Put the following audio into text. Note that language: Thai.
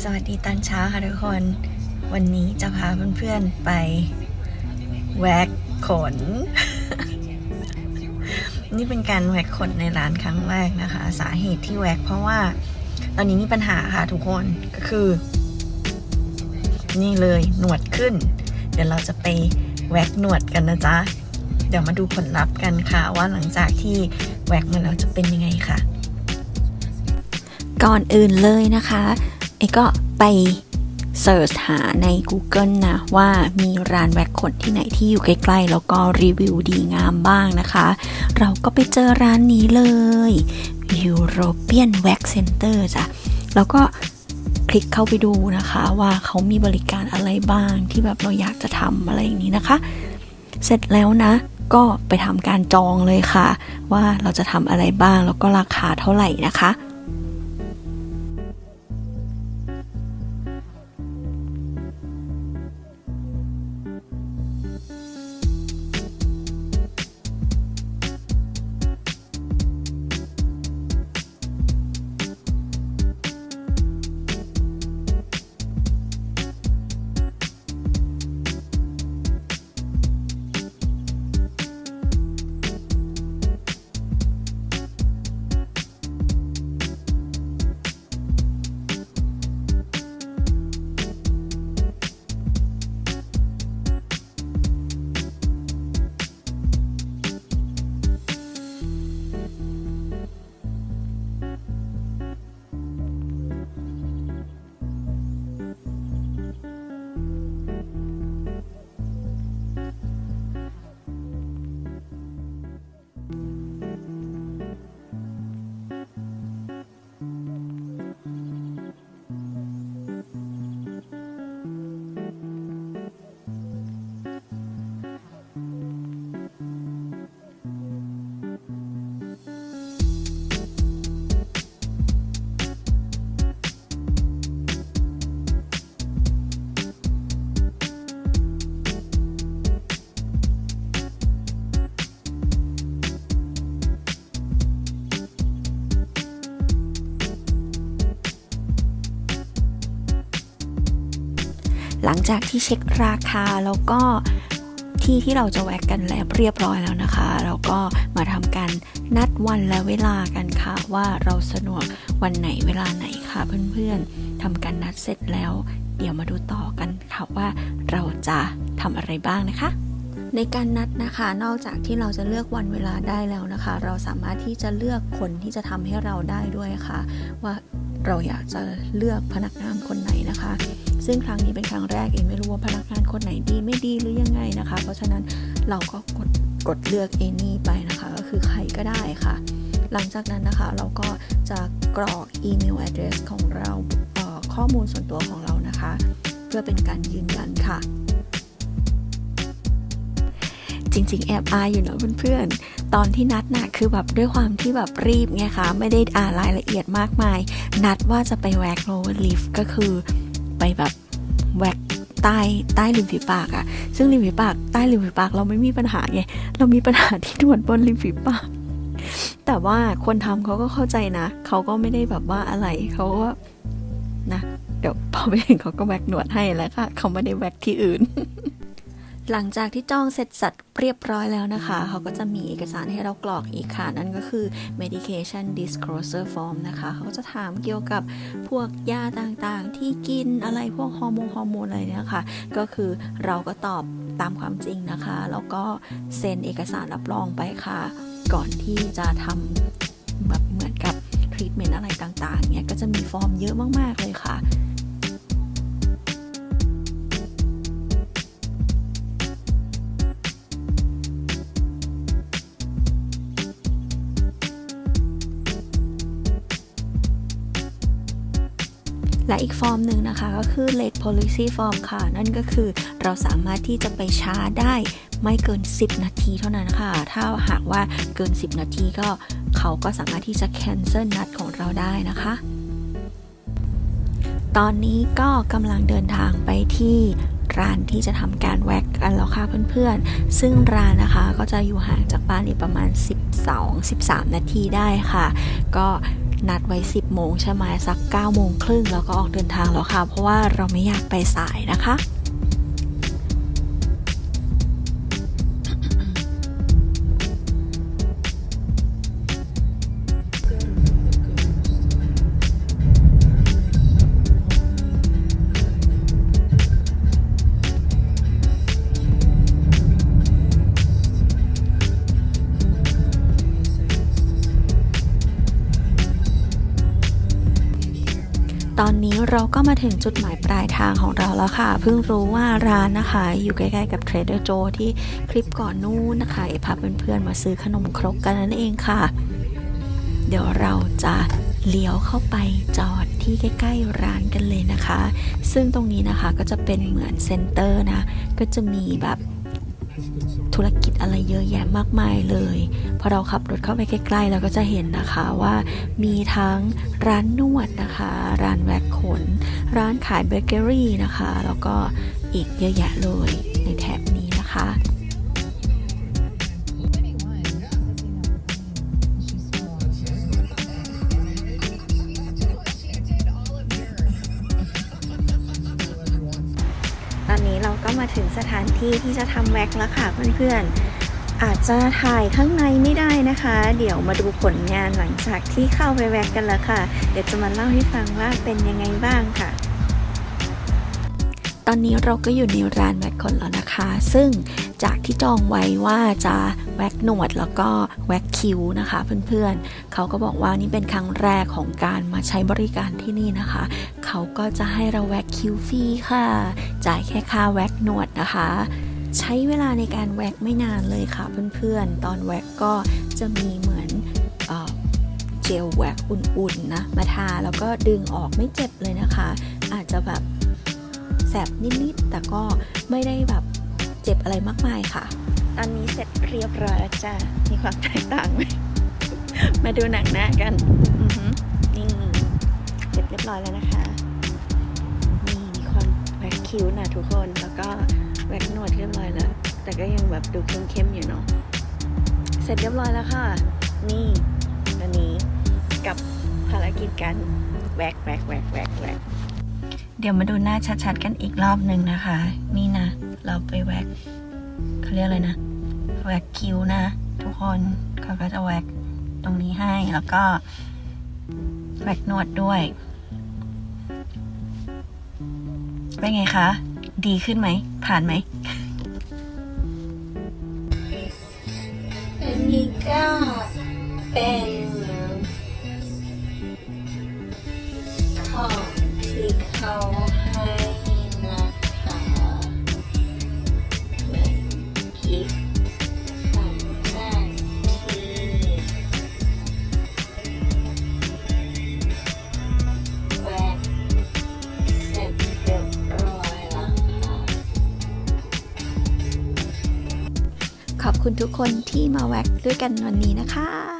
สวัสดีตอนเช้าค่ะทุกคน วันนี้จะพาเพื่อนๆไปแวกขน นี่เป็นการแวกขนในร้านครั้งแรกนะคะ สาเหตุที่แวกเพราะว่า ตอนนี้มีปัญหาค่ะทุกคนก็คือ นี่เลยหนวดขึ้น เดี๋ยวเราจะไปแวกหนวดกันนะจ๊ะ เดี๋ยวมาดูผลลัพธ์กันค่ะ ว่าหลังจากที่แวกมาแล้วจะเป็นยังไงค่ะ ก่อนอื่นเลยนะคะ อ้ก็ไปเสิร์ชหาใน Google นะว่ามีร้านแว็กขนที่ไหนที่อยู่ใกล้ๆ แล้วก็รีวิวดีงามบ้างนะคะ เราก็ไปเจอร้านนี้เลย European Wax Center จ้ะ แล้วก็คลิกเข้าไปดูนะคะว่าเขามีบริการอะไรบ้างที่แบบเราอยากจะทำอะไรอย่างนี้นะคะ เสร็จแล้วนะ ก็ไปทำการจองเลยค่ะ ว่าเราจะทำอะไรบ้างแล้วก็ราคาเท่าไหร่นะคะ หลังจากที่เช็คราคาแล้วก็ที่ที่เราจะแวกกันแล้วเรียบร้อยแล้วนะคะ เราก็มาทำการนัดวันและเวลากันค่ะ ว่าเราสะดวกวันไหนเวลาไหนค่ะเพื่อนๆทำการนัดเสร็จแล้ว เดี๋ยวมาดูต่อกันค่ะว่าเราจะทำอะไรบ้างนะคะในการนัดนะคะ นอกจากที่เราจะเลือกวันเวลาได้แล้วนะคะ เราสามารถที่จะเลือกคนที่จะทำให้เราได้ด้วยค่ะ ว่าเราอยากจะเลือกพนักงานคนไหนนะคะ ซึ่งครั้งนี้เป็นครั้งแรกเองไม่รู้ว่าพนักงานคนไหนดีไม่ดีหรือยังไงนะคะ เพราะฉะนั้นเราก็กดกดเลือกเอนี่ไปนะคะ ก็คือใครก็ได้ค่ะ หลังจากนั้นนะคะเราก็จะกรอกอีเมล address ของเราเข้อมูลส่วนตัวของเรานะคะ เพื่อเป็นการยืนยันค่ะจริงๆ แอบอายอยู่นะเพื่อนๆ ตอนที่นัดน่ะคือแบบด้วยความที่แบบรีบไงคะ ไม่ได้อ่านรายละเอียดมากมาย นัดว่าจะไปแวกโลเวอร์ลิฟก็คือ ไปแบบแวกใต้ใต้ริมฝีปากอะซึ่งริมฝีปากใต้ริมฝีปากเราไม่มีปัญหาไงเรามีปัญหาที่หนวดบนริมฝีปาก แต่ว่าคนทำเขาก็เข้าใจนะเขาก็ไม่ได้แบบว่าอะไรเขาก็นะเดี๋ยวพอไปถึงเขาก็แวกหนวดให้แล้วค่ะเขาไม่ได้แวกที่อื่น หลังจากที่จองเสร็จสัดเรียบร้อยแล้วนะคะ เขาก็จะมีเอกสารให้เรากรอกอีกค่ะ นั่นก็คือ medication disclosure form นะคะ เขาก็จะถามเกี่ยวกับพวกยาต่างๆ ที่กินอะไรพวกฮอร์โมนฮอร์โมนอะไรเนี่ยค่ะ ก็คือเราก็ตอบตามความจริงนะคะ แล้วก็เซ็นเอกสารรับรองไปค่ะ ก่อนที่จะทำแบบเหมือนกับทรีทเมนต์อะไรต่างๆเนี่ยก็จะมีฟอร์มเยอะมากๆเลยค่ะ และอีกฟอร์มหนึ่งนะคะก็คือ late policy form ค่ะ นั่นก็คือเราสามารถที่จะไปช้าได้ไม่เกิน 10 นาทีเท่านั้นค่ะ ถ้าหากว่าเกิน 10 นาทีก็เขาก็สามารถที่จะ cancel นัดของเราได้นะคะ ตอนนี้ก็กำลังเดินทางไปที่ร้านที่จะทำการแว็กกันแล้วค่ะเพื่อนๆ ซึ่งร้านนะคะก็จะอยู่ห่างจากบ้านอีกประมาณ 12-13 นาทีได้ค่ะ ก็ นัดไว้ 10 โมงใช่ไหมสัก9โมงครึ่งแล้วก็ออกเดินทางแล้วค่ะ เพราะว่าเราไม่อยากไปสายนะคะ อนนี้เราก็มาถึงจุดหมายปลายทางของเราแล้วค่ะ เพิ่งรู้ว่าร้านนะคะ อยู่ใกล้ๆกับ Trader Joe ที่คลิปก่อนนู้นนะคะเอพาเพื่อนๆมาซื้อขนมครกกันนั่นเองค่ะ เดี๋ยวเราจะเลี้ยวเข้าไปจอดที่ใกล้ๆร้านกันเลยนะคะ ซึ่งตรงนี้นะคะก็จะเป็นเหมือนเซ็นเตอร์นะ ก็จะมีแบบ ธุรกิจอะไรเยอะแยะมากมายเลย พอเราขับรถเข้าไปใกล้ๆเราก็จะเห็นนะคะว่ามีทั้งร้านนวดนะคะ ร้านแว็กขน ร้านขายเบเกอรี่นะคะ แล้วก็อีกเยอะแยะเลยในแถบนี้นะคะ มาถึงสถานที่ที่จะทำแว็กแล้วค่ะเพื่อนๆ อาจจะถ่ายข้างในไม่ได้นะคะ เดี๋ยวมาดูผลงานหลังจากที่เข้าไปแว็กกันแล้วค่ะ เดี๋ยวจะมาเล่าให้ฟังว่าเป็นยังไงบ้างค่ะตอนนี้เราก็อยู่ในร้านแว็กคนแล้วนะคะ ซึ่งจากที่จองไว้ว่าจะแว็กหนวดแล้วก็แว็กคิ้วนะคะ เพื่อนๆ เขาก็บอกว่านี่เป็นครั้งแรกของการมาใช้บริการที่นี่นะคะ เขาก็จะให้เราแว็กคิ้วฟรีค่ะ จ่ายแค่ค่าแว็กหนวดนะคะ ใช้เวลาในการแว็กไม่นานเลยค่ะเพื่อนๆ ตอนแว็กก็จะมีเหมือนเอเจลแว็กอุ่นๆนะมาทาแล้วก็ดึงออกไม่เจ็บเลยนะคะ อาจจะแบบแสบนิดๆ แต่ก็ไม่ได้แบบเจ็บอะไรมากมายค่ะ ตอนนี้เสร็จเรียบร้อยแล้วจ้ามีความแตกต่างไหม มาดูหนังหน้ากันอื เสร็จเรียบร้อยแล้วนะคะ นี่มีความแว็กคิ้วนะทุกคน แล้วก็แว็กหนวดเรียบร้อยแล้ว แต่ก็ยังแบบดูเข้มๆอยู่เนาะ เสร็จเรียบร้อยแล้วค่ะ นี่ตอนนี้กับภารกิจการแว็กแว็กแว็กแว็กแว็กเดี๋ยวมาดูหน้าชัดๆกันอีกรอบหนึ่งนะคะ นี่นะ เราไปแว็กเขาเรียกอะไรนะ แว็กคิ้วนะ ทุกคนเขาก็จะแว็กตรงนี้ให้แล้วก็ แบกนวดด้วย เป็นไงคะ ดีขึ้นไหม ผ่านไหมอันนี้ก็เป็น คุณทุกคนที่มาแว็กด้วยกันวันนี้นะคะ